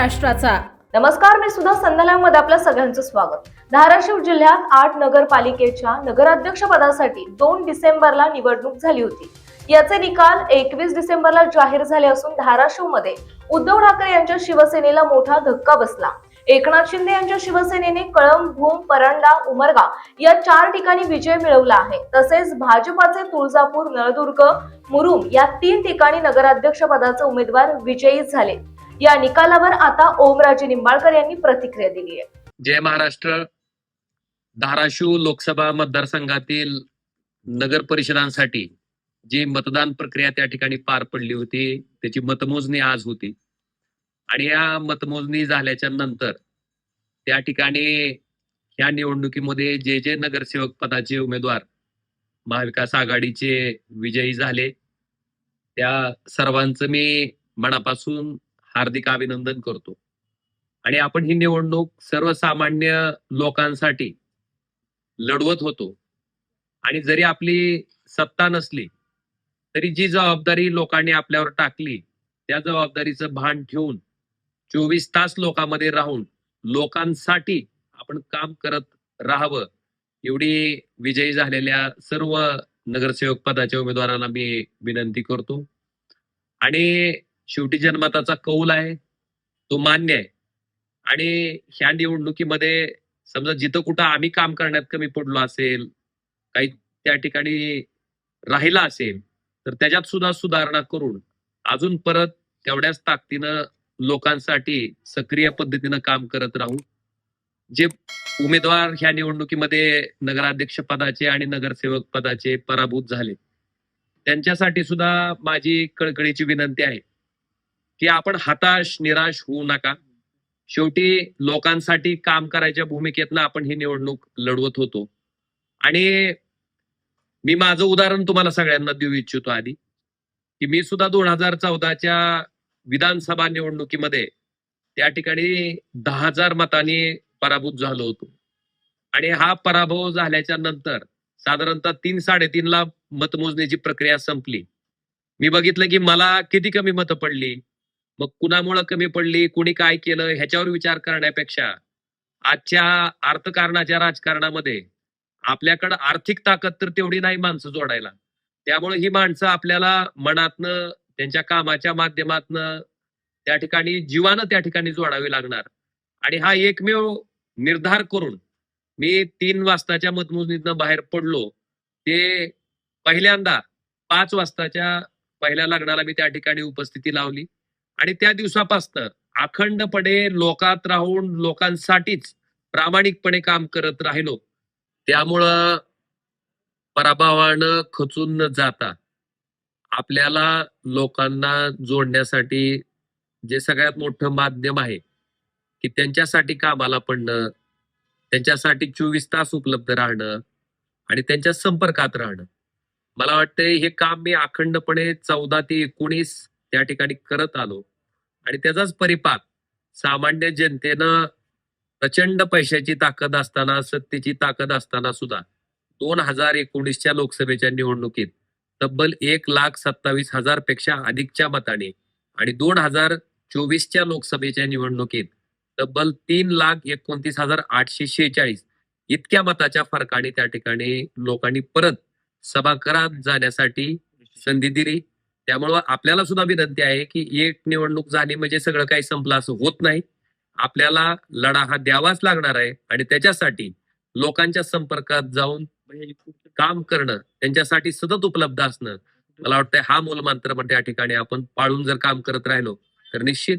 महाराष्ट्राचा. नमस्कार मी सुद्धा संध्यामध्ये आपलं सगळ्यांचं स्वागत. धाराशिव जिल्ह्यात आठ नगरपालिकेच्या नगराध्यक्ष पदासाठी दोन डिसेंबरला निवडणूक झाली होती. याचे निकाल एकवीस डिसेंबरला जाहीर झाले असून धाराशिवमध्ये उद्धव ठाकरे यांच्या शिवसेनेला मोठा धक्का बसला. एकनाथ शिंदे यांच्या शिवसेनेने कळंब भूम परंडा उमरगा या चार ठिकाणी विजय मिळवला आहे. तसेच भाजपाचे तुळजापूर नळदुर्ग मुरुम या तीन ठिकाणी नगराध्यक्ष पदाचे उमेदवार विजयी झाले. या निकालावर आता ओमराजे निंबाळकर यांनी प्रतिक्रिया दिली आहे. जय महाराष्ट्र. धाराशिव लोकसभा मतदारसंघातील नगर परिषदांसाठी जी मतदान प्रक्रिया त्या ठिकाणी पार पडली होती त्याची मतमोजणी आज होती. आणि या मतमोजणी झाल्याच्यानंतर त्या ठिकाणी या निवडणुकीमध्ये जे जे नगरसेवक पदाचे उमेदवार महाविकास आघाडीचे विजयी झाले त्या सर्वांचं मी मनापासून हार्दिक अभिनंदन करतो. आणि आपण ही निवडणूक सर्वसामान्य लोकांसाठी लढवत होतो. आणि जरी आपली सत्ता नसली तरी जी जबाबदारी लोकांनी आपल्यावर टाकली त्या जबाबदारीचं भान ठेवून चोवीस तास लोकांमध्ये राहून लोकांसाठी आपण काम करत राहावं एवढी विजयी झालेल्या सर्व नगरसेवक पदाच्या उमेदवारांना मी विनंती करतो. आणि शेवटी जनमताचा कौल आहे तो मान्य आहे. आणि ह्या निवडणुकीमध्ये समजा जिथं कुठं आम्ही काम करण्यात कमी पडलो असेल काही त्या ठिकाणी राहिला असेल तर त्याच्यात सुद्धा सुधारणा करून अजून परत तेवढ्याच ताकदीनं लोकांसाठी सक्रिय पद्धतीनं काम करत राहू. जे उमेदवार ह्या निवडणुकीमध्ये नगराध्यक्ष पदाचे आणि नगरसेवक पदाचे पराभूत झाले. त्यांच्यासाठी सुद्धा माझी कळकळीची विनंती आहे. की आपण हताश निराश होऊ नका. शेवटी लोकांसाठी काम करायच्या भूमिकेतनं आपण ही निवडणूक लढवत होतो. आणि मी माझं उदाहरण तुम्हाला सगळ्यांना देऊ इच्छितो आधी. की मी सुद्धा दोन हजार चौदाच्या विधानसभा निवडणुकीमध्ये त्या ठिकाणी दहा हजार मतांनी पराभूत झालो होतो. आणि हा पराभव झाल्याच्यानंतर साधारणतः तीन साडेतीनला मतमोजणीची प्रक्रिया संपली. मी बघितलं की मला किती कमी मतं पडली? मग कुणामुळं कमी पडली? कुणी काय केलं? ह्याच्यावर विचार करण्यापेक्षा आजच्या अर्थकारणाच्या राजकारणामध्ये आपल्याकडं आर्थिक ताकद तर तेवढी नाही माणसं जोडायला. त्यामुळे ही माणसं आपल्याला मनातनं त्यांच्या कामाच्या माध्यमातनं त्या ठिकाणी जीवानं त्या ठिकाणी जोडावी लागणार. आणि हा एकमेव निर्धार करून मी तीन वाजताच्या मतमोजणीतनं बाहेर पडलो ते पहिल्यांदा पाच वाजताच्या पहिल्या लग्नाला मी त्या ठिकाणी उपस्थिती लावली. आणि त्या दिवसापासनं अखंडपणे लोकात राहून लोकांसाठीच प्रामाणिकपणे काम करत राहिलो. त्यामुळं पराभवानं खचून न जाता आपल्याला लोकांना जोडण्यासाठी जे सगळ्यात मोठं माध्यम आहे की त्यांच्यासाठी कामाला पडणं त्यांच्यासाठी चोवीस तास उपलब्ध राहणं आणि त्यांच्या संपर्कात राहणं. मला वाटतंय हे काम मी अखंडपणे चौदा ते एकोणीस त्या ठिकाणी करत आलो. आणि त्याचाच परिपाक सामान्य जनतेनं प्रचंड पैशाची ताकद असताना सत्तेची ताकद असताना सुद्धा दोन हजार एकोणीसच्या लोकसभेच्या निवडणुकीत तब्बल एक लाख सत्तावीस हजारपेक्षा अधिकच्या मताने आणि दोन हजार चोवीसच्या लोकसभेच्या निवडणुकीत तब्बल तीन लाख एकोणतीस हजार आठशे शेहेचाळीस इतक्या मताच्या फरकाने त्या ठिकाणी लोकांनी परत सभागृहात जाण्यासाठी संधी दिली. त्यामुळं आपल्याला सुद्धा विनंती आहे की एक निवडणूक झाली म्हणजे सगळं काही संपलं असं होत नाही. आपल्याला लढा हा द्यावाच लागणार आहे आणि त्याच्यासाठी लोकांच्या संपर्कात जाऊन म्हणजे काम करणं त्यांच्यासाठी सतत उपलब्ध असणं मला वाटतं हा मूलमंत्र म्हणजे त्या ठिकाणी आपण पाळून जर काम करत राहिलो तर निश्चित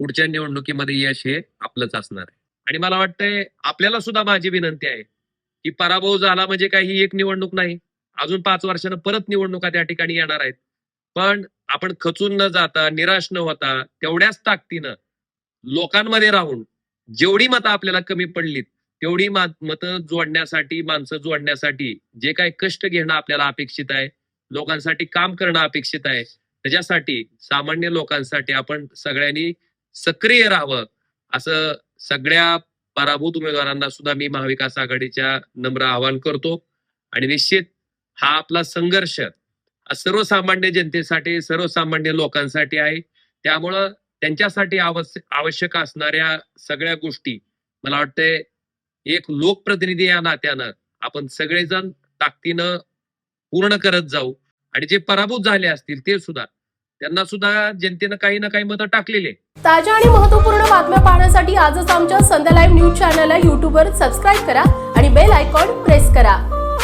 पुढच्या निवडणुकीमध्ये यश हे आपलंच असणार आहे. आणि मला वाटतंय आपल्याला सुद्धा माझी विनंती आहे की पराभव झाला म्हणजे काही एक निवडणूक नाही. अजून पाच वर्षानं परत निवडणुका त्या ठिकाणी येणार आहेत. पण आपण खचून न जाता निराश न होता तेवढ्याच ताकदीनं लोकांमध्ये राहून जेवढी मतं आपल्याला कमी पडलीत तेवढी मतं जोडण्यासाठी माणसं जोडण्यासाठी जे काही कष्ट घेणं आपल्याला अपेक्षित आहे लोकांसाठी काम करणं अपेक्षित आहे त्याच्यासाठी सामान्य लोकांसाठी आपण सगळ्यांनी सक्रिय राहावं असं सगळ्या पराभूत उमेदवारांना सुद्धा मी महाविकास आघाडीच्या नम्र आवाहन करतो. आणि निश्चित हा आपला संघर्ष सर्वसामान्य जनतेसाठी सर्वसामान्य लोकांसाठी आहे. त्यामुळं त्यांच्यासाठी आवश्यक असणाऱ्या सगळ्या गोष्टी मला वाटतंय एक लोकप्रतिनिधी या नात्यानं आपण सगळेजण ताकदीनं पूर्ण करत जाऊ. आणि जे पराभूत झाले असतील ते सुद्धा. त्यांना सुद्धा जनतेनं काही ना काही मतं टाकलेले ताज्या आणि महत्त्वपूर्ण बातम्या पाहण्यासाठी आजच आमच्या संध्या लाईव्ह न्यूज चॅनलला युट्यूबवर सबस्क्राईब करा आणि बेल आयकॉन प्रेस करा.